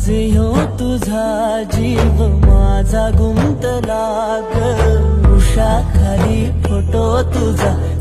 माझे हो तुझा जीव माझा गुंतला ग उषा खाली फोटो तुझा.